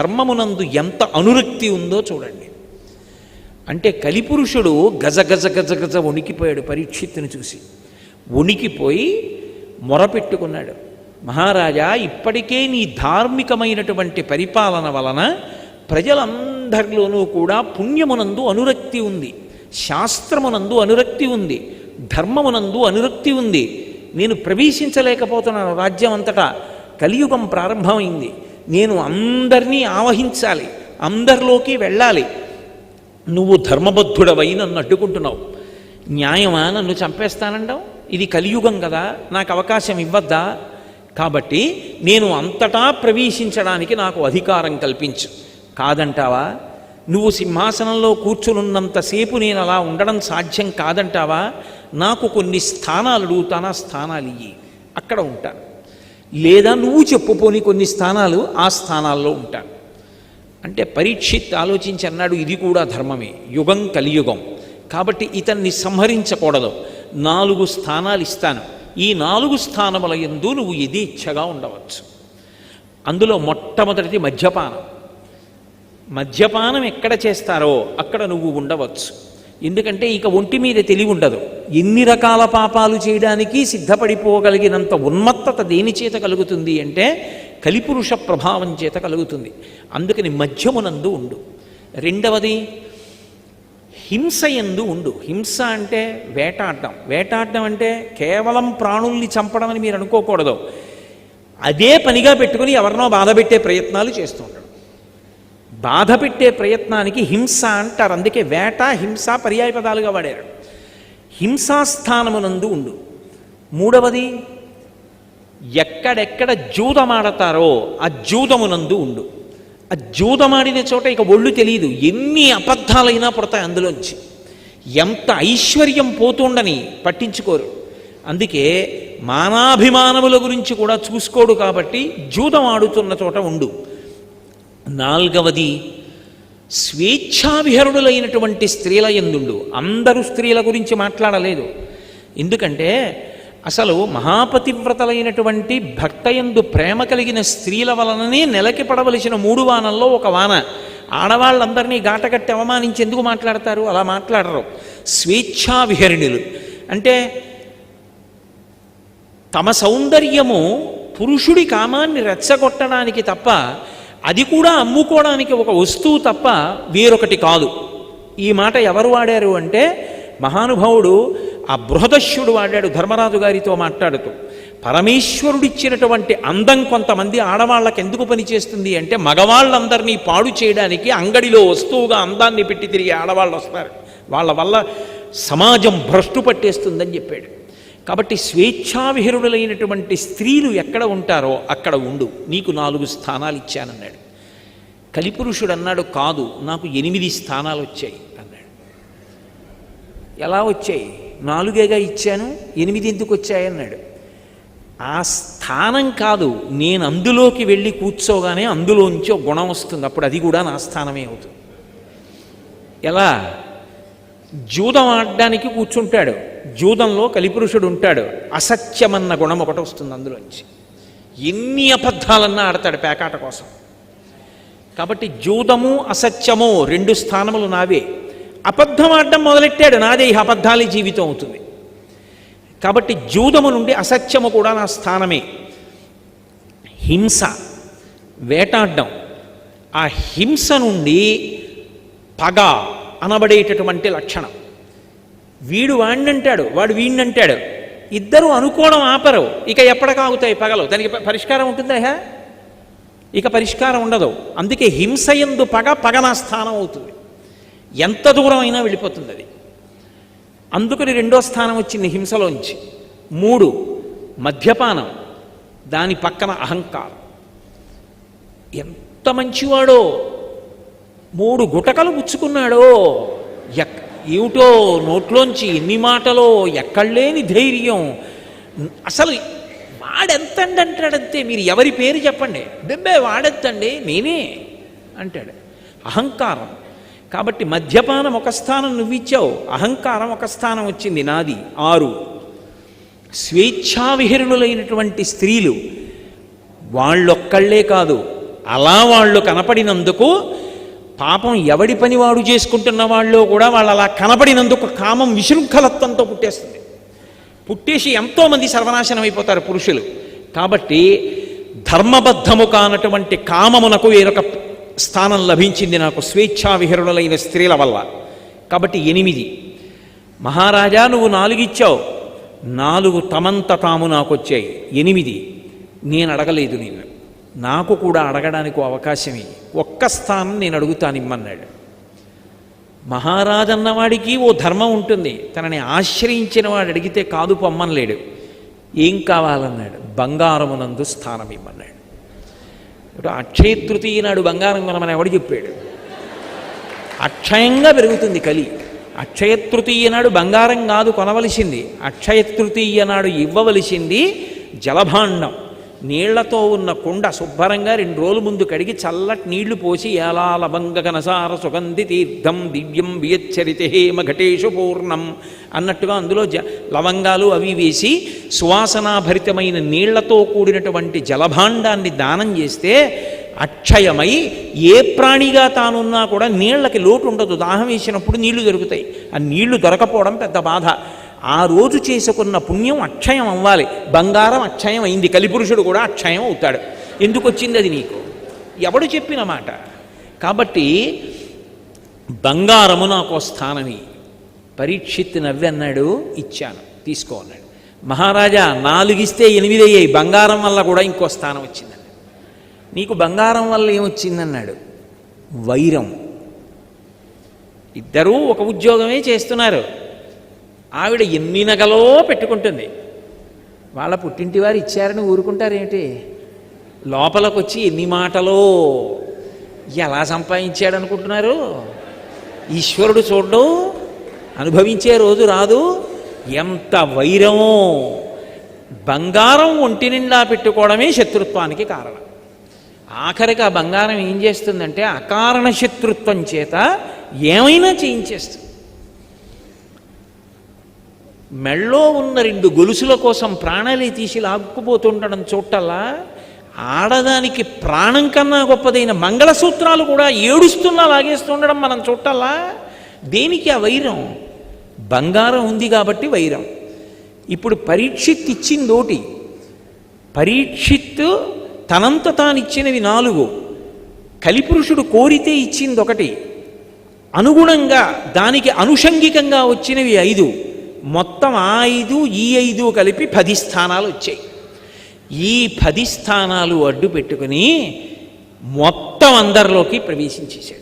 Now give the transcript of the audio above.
ధర్మమునందు ఎంత అనురక్తి ఉందో చూడండి. అంటే కలిపురుషుడు గజ గజ గజ గజ వణికిపోయాడు పరీక్షిత్తుని చూసి. వణికిపోయి మొరపెట్టుకున్నాడు. మహారాజా ఇప్పటికే నీ ధార్మికమైనటువంటి పరిపాలన వలన ప్రజలందరిలోనూ కూడా పుణ్యమునందు అనురక్తి ఉంది. శాస్త్రమునందు అనురక్తి ఉంది. ధర్మమునందు అనురక్తి ఉంది. నేను ప్రవేశించలేకపోతున్నాను. రాజ్యం అంతటా కలియుగం ప్రారంభమైంది. నేను అందరినీ ఆవహించాలి అందరిలోకి వెళ్ళాలి. నువ్వు ధర్మబద్ధుడవై నన్ను అడ్డుకుంటున్నావు. న్యాయమా నన్ను చంపేస్తానంటావు ఇది కలియుగం కదా నాకు అవకాశం ఇవ్వద్దా? కాబట్టి నేను అంతటా ప్రవేశించడానికి నాకు అధికారం కల్పించు. కాదంటావా? నువ్వు సింహాసనంలో కూర్చునున్నంతసేపు నేను అలా ఉండడం సాధ్యం కాదంటావా? నాకు కొన్ని స్థానాలు అడుగుతానా స్థానాలు ఇయ్యి అక్కడ ఉంటాను. లేదా నువ్వు చెప్పుపోని కొన్ని స్థానాలు ఆ స్థానాల్లో ఉంటాను అంటే పరీక్షిత్ ఆలోచించి అన్నాడు ఇది కూడా ధర్మమే యుగం కలియుగం. కాబట్టి ఇతన్ని సంహరించకూడదు. నాలుగు స్థానాలు ఇస్తాను. ఈ నాలుగు స్థానముల ఎందు నువ్వు యథేచ్ఛగా ఉండవచ్చు. అందులో మొట్టమొదటిది మద్యపానం. మద్యపానం ఎక్కడ చేస్తారో అక్కడ నువ్వు ఉండవచ్చు. ఎందుకంటే ఇక ఒంటి మీద తెలివి ఉండదు. ఎన్ని రకాల పాపాలు చేయడానికి సిద్ధపడిపోగలిగినంత ఉన్మత్తత దేని చేత కలుగుతుంది అంటే కలిపురుష ప్రభావం చేత కలుగుతుంది. అందుకని మధ్యమునందు ఉండు. రెండవది హింస ఎందు ఉండు. హింస అంటే వేటాడడం వేటాడడం అంటే కేవలం ప్రాణుల్ని చంపడం అని మీరు అనుకోకూడదు. అదే పనిగా పెట్టుకుని ఎవరినో బాధ పెట్టే ప్రయత్నాలు చేస్తుంటారు బాధ పెట్టే ప్రయత్నానికి హింస అంటారు. అందుకే వేట హింస పర్యాయ పదాలుగా వాడారు. హింసాస్థానమునందు ఉండు. మూడవది ఎక్కడెక్కడ జూదమాడతారో ఆ జూదమునందు ఉండు. ఆ జూదమాడిన చోట ఇక ఒళ్ళు తెలియదు. ఎన్ని అబద్ధాలైనా పుడతాయి అందులోంచి. ఎంత ఐశ్వర్యం పోతుండని పట్టించుకోరు. అందుకే మానాభిమానముల గురించి కూడా చూసుకోడు కాబట్టి జూదం ఆడుతున్న చోట ఉండు. నాల్గవది స్వేచ్ఛావిహరుడులైనటువంటి స్త్రీల ఎందుండు? అందరూ స్త్రీల గురించి మాట్లాడలేదు. ఎందుకంటే అసలు మహాపతివ్రతలైనటువంటి భక్త ఎందు ప్రేమ కలిగిన స్త్రీల వలననే నెలకి పడవలసిన మూడు వానల్లో ఒక వాన. ఆడవాళ్ళందరినీ గాటగట్టి అవమానించి ఎందుకు మాట్లాడతారు? అలా మాట్లాడరు. స్వేచ్ఛావిహరిణులు. అంటే తమ సౌందర్యము పురుషుడి కామాన్ని రెచ్చగొట్టడానికి తప్ప అది కూడా అమ్ముకోవడానికి ఒక వస్తువు తప్ప వేరొకటి కాదు. ఈ మాట ఎవరు వాడారు అంటే మహానుభావుడు ఆ బృహదశ్యుడు వాడాడు ధర్మరాజు గారితో మాట్లాడుతూ పరమేశ్వరుడిచ్చినటువంటి అందం కొంతమంది ఆడవాళ్ళకి ఎందుకు పనిచేస్తుంది అంటే మగవాళ్ళందరినీ పాడు చేయడానికి అంగడిలో వస్తువుగా అందాన్ని పెట్టి తిరిగి ఆడవాళ్ళు వస్తారు వాళ్ళ వల్ల సమాజం భ్రష్టు పట్టేస్తుందని చెప్పాడు. కాబట్టి స్వేచ్ఛావిహరుడులైనటువంటి స్త్రీలు ఎక్కడ ఉంటారో అక్కడ ఉండు. నీకు నాలుగు స్థానాలు ఇచ్చానన్నాడు. కలిపురుషుడు అన్నాడు కాదు నాకు ఎనిమిది స్థానాలు వచ్చాయి అన్నాడు. ఎలా వచ్చాయి? నాలుగేగా ఇచ్చాను ఎనిమిది ఎందుకు వచ్చాయి? అన్నాడు. ఆ స్థానం కాదు నేను అందులోకి వెళ్ళి కూర్చోగానే అందులోంచి ఒక గుణం వస్తుంది. అప్పుడు అది కూడా నా స్థానమే అవుతుంది. ఎలా? జూదం ఆడడానికి కూర్చుంటాడు. జూదంలో కలిపురుషుడు ఉంటాడు. అసత్యమన్న గుణం ఒకటి వస్తుంది అందులోంచి. ఎన్ని అబద్ధాలన్నా ఆడతాడు పేకాట కోసం. కాబట్టి జూదము అసత్యము రెండు స్థానములు నావే. అబద్ధం ఆడడం మొదలెట్టాడు నాదే ఈ అబద్ధాలే జీవితం అవుతుంది. కాబట్టి జూదము నుండి అసత్యము కూడా నా స్థానమే. హింస వేటాడడం. ఆ హింస నుండి పగ అనబడేటటువంటి లక్షణం. వీడు వాణ్ణంటాడు వాడు వీణ్ణంటాడు. ఇద్దరు అనుకోవడం ఆపరు. ఇక ఎప్పటికాగుతాయి పగలు. దానికి పరిష్కారం ఉంటుందా ఇక పరిష్కారం ఉండదు. అందుకే హింస ఎందు పగ పగనా స్థానం అవుతుంది. ఎంత దూరం అయినా వెళ్ళిపోతుంది అది. అందుకని రెండో స్థానం వచ్చింది హింసలోంచి. మూడు మద్యపానం. దాని పక్కన అహంకారం. ఎంత మంచివాడో. మూడు గుటకలు పుచ్చుకున్నాడో. ఎక్ ఏమిటో నోట్లోంచి ఎన్ని మాటలో ఎక్కడలేని ధైర్యం. అసలు వాడెంతండి అంటాడంతే మీరు ఎవరి పేరు చెప్పండి. బెబ్బే వాడెత్తండి నేనే అంటాడు. అహంకారం. కాబట్టి మద్యపానం ఒక స్థానం నువ్వు ఇచ్చావు అహంకారం ఒక స్థానం వచ్చింది నాది. ఆరు. స్వేచ్ఛావిహరులైనటువంటి స్త్రీలు వాళ్ళొక్కళ్ళే కాదు. అలా వాళ్ళు కనపడినందుకు పాపం ఎవడి పని వాడు చేసుకుంటున్న వాళ్ళు కూడా వాళ్ళు అలా కనపడినందుకు కామం విశృంఖలత్వంతో పుట్టేస్తుంది. పుట్టేసి ఎంతోమంది సర్వనాశనం అయిపోతారు పురుషులు. కాబట్టి ధర్మబద్ధము కానటువంటి కామమునకు వేరొక స్థానం లభించింది నాకు స్వేచ్ఛా విహరులైన స్త్రీల వల్ల. కాబట్టి ఎనిమిది. మహారాజా నువ్వు నాలుగు ఇచ్చావు నాలుగు తమంత తాము నాకు వచ్చాయి ఎనిమిది. నేను అడగలేదు నేను నాకు కూడా అడగడానికి అవకాశమే అవకాశం ఒక్క స్థానం నేను అడుగుతాను ఇమ్మన్నాడు. మహారాజన్నవాడికి ఓ ధర్మం ఉంటుంది. తనని ఆశ్రయించిన వాడు అడిగితే కాదు పొమ్మనలేడు. ఏం కావాలన్నాడు? బంగారమునందు స్థానం ఇమ్మన్నాడు. ఇప్పుడు అక్షయ తృతీయ నాడు బంగారం కొనమని ఎవడు చెప్పాడు? అక్షయంగా పెరుగుతుంది కలి. అక్షయ తృతీయ నాడు బంగారం కాదు కొనవలసింది. అక్షయ తృతీయ నాడు ఇవ్వవలసింది జలభాండం. నీళ్ళతో ఉన్న కుండ శుభ్రంగా రెండు రోజుల ముందు కడిగి చల్లటి నీళ్ళు పోసి ఏలాలభంగ కనసార సుగంధి తీర్థం దివ్యం వియచ్చరిత హేమ ఘటేషు పూర్ణం అన్నట్టుగా అందులో జ లవంగాలు అవి వేసి సువాసనాభరితమైన నీళ్ళతో కూడినటువంటి జలభాండాన్ని దానం చేస్తే అక్షయమై ఏ ప్రాణిగా తానున్నా కూడా నీళ్ళకి లోటు ఉండదు. దాహం వేసినప్పుడు నీళ్ళు దొరుకుతాయి. ఆ నీళ్ళు దొరకపోవడం పెద్ద బాధ. ఆ రోజు చేసుకున్న పుణ్యం అక్షయం అవ్వాలి. బంగారం అక్షయం అయింది. కలిపురుషుడు కూడా అక్షయం అవుతాడు. ఎందుకు వచ్చింది అది నీకు? ఎవడు చెప్పిన మాట? కాబట్టి బంగారము నాకు స్థానమి పరీక్షిత్ నవ్వి అన్నాడు ఇచ్చాను. తీసుకో అన్నాడు. మహారాజా నాలుగిస్తే ఎనిమిది అయ్యాయి బంగారం వల్ల కూడా ఇంకో స్థానం వచ్చింది నీకు బంగారం వల్ల ఏమొచ్చిందన్నాడు వైరం. ఇద్దరూ ఒక ఉద్యోగమే చేస్తున్నారు. ఆవిడ ఎన్ని నగలో పెట్టుకుంటుంది. వాళ్ళ పుట్టింటి వారు ఇచ్చారని ఊరుకుంటారేమిటి? లోపలికి వచ్చి ఎన్ని మాటలో ఎలా సంపాదించాడు అనుకుంటున్నారు ఈశ్వరుడు చూడడం అనుభవించే రోజు రాదు. ఎంత వైరమో! బంగారం ఒంటి నిండా పెట్టుకోవడమే శత్రుత్వానికి కారణం. ఆఖరికి ఆ బంగారం ఏం చేస్తుందంటే అకారణ శత్రుత్వం చేత ఏమైనా చేయించేస్తుంది. మెళ్ళో ఉన్న రెండు గొలుసుల కోసం ప్రాణాలే తీసి లాక్కుపోతుండడం చూడటల్లా ఆడదానికి ప్రాణం కన్నా గొప్పదైన మంగళసూత్రాలు కూడా ఏడుస్తున్నా లాగేస్తుండడం మనం చూడటల్లా దేనికి ఆ వైరం? బంగారం ఉంది కాబట్టి వైరం. ఇప్పుడు పరీక్షిత్ ఇచ్చిందోటి పరీక్షిత్ తనంత తానిచ్చినవి నాలుగు. కలిపురుషుడు కోరితే ఇచ్చింది ఒకటి అనుగుణంగా దానికి అనుషంగికంగా వచ్చినవి ఐదు. మొత్తం ఆ ఐదు ఈ ఐదు కలిపి పది స్థానాలు వచ్చాయి. ఈ పది స్థానాలు అడ్డు పెట్టుకుని మొత్తం అందరిలోకి ప్రవేశించేశాడు.